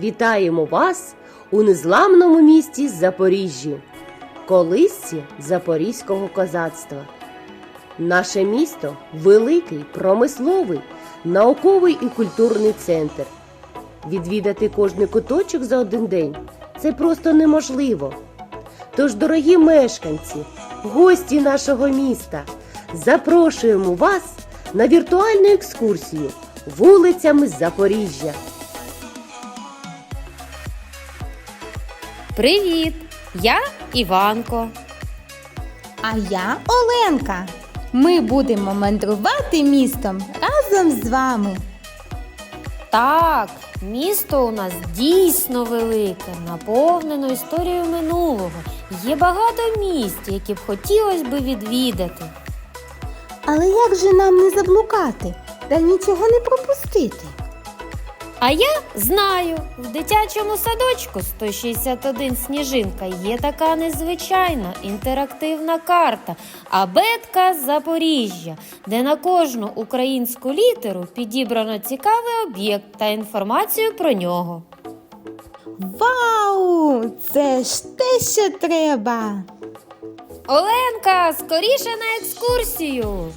Вітаємо вас у незламному місті Запоріжжі, колисці Запорізького козацтва. Наше місто великий, промисловий, науковий і культурний центр. Відвідати кожний куточок за один день це просто неможливо. Тож, дорогі мешканці, гості нашого міста, запрошуємо вас на віртуальну екскурсію вулицями Запоріжжя. Привіт! Я Іванко. А я Оленка. Ми будемо мандрувати містом разом з вами. Так, місто у нас дійсно велике, наповнено історією минулого. Є багато місць, які б хотілося би відвідати. Але як же нам не заблукати та нічого не пропустити? А я знаю, в дитячому садочку 161 сніжинка є така незвичайна інтерактивна карта Абетка Запоріжжя, де на кожну українську літеру підібрано цікавий об'єкт та інформацію про нього. Вау! Це ж те, що треба. Оленка, скоріше на екскурсію.